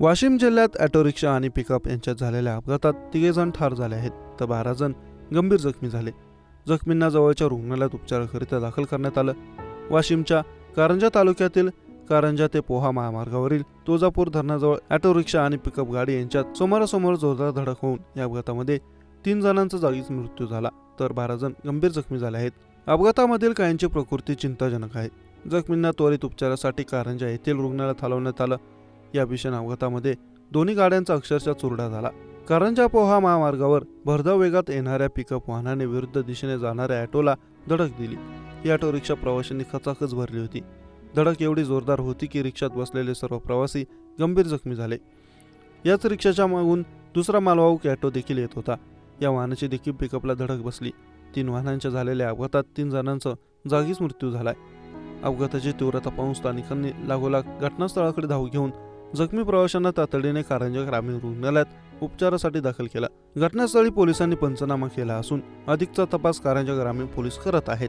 वाशिम जिल्ह्यात auto rickshaw आणि pickup यांच्यात झालेल्या अपघातात तिघे जण ठार झाले आहेत तर बारा जण गंभीर जखमी झाले. जखमींना जवळच्या रुग्णालयात उपचाराकरिता दाखल करण्यात आलं. वाशिमच्या कारंजा तालुक्यातील कारंजा ते पोहा महामार्गावरील तुळजापूर धरणाजवळ ऑटो रिक्षा आणि पिकअप गाडी यांच्यात समोरासमोर जोरदार धडक होऊन या अपघातामध्ये तीन जणांचा जागीच मृत्यू झाला तर बारा जण गंभीर जखमी झाले आहेत. अपघातामधील काहींची प्रकृती चिंताजनक आहे. जखमींना त्वरित उपचारासाठी कारंजा येथील रुग्णालयात हलवण्यात आलं. या भीषण अपघातामध्ये दोन्ही गाड्यांचा अक्षरशः चुरडा झाला. कारंजा पोहा महामार्गावर भरधाव वेगात येणाऱ्या पिकअप वाहनाने विरुद्ध दिशेने जाणाऱ्या ऑटोला धडक दिली. ही ऑटो रिक्षा प्रवाशांनी खचाखच भरली होती. धडक एवढी जोरदार होती की रिक्षात बसलेले सर्व प्रवासी गंभीर जखमी झाले. याच रिक्षाच्या मागून दुसरा मालवाहू ऑटो देखील येत होता. या वाहनाची देखील पिकअपला धडक बसली. तीन वाहनांच्या झालेल्या अपघातात तीन जणांचा जागीच मृत्यू झालाय. अपघाताची तीव्रता पाहून स्थानिकांनी लागोलाग घटनास्थळाकडे धाव घेऊन जखमी प्रवाशांना तातडीने कारंजा ग्रामीण रुग्णालयात उपचारासाठी दाखल केला. घटनास्थळी पोलिसांनी पंचनामा केला असून अधिकचा तपास कारंजा ग्रामीण पोलीस करत आहेत.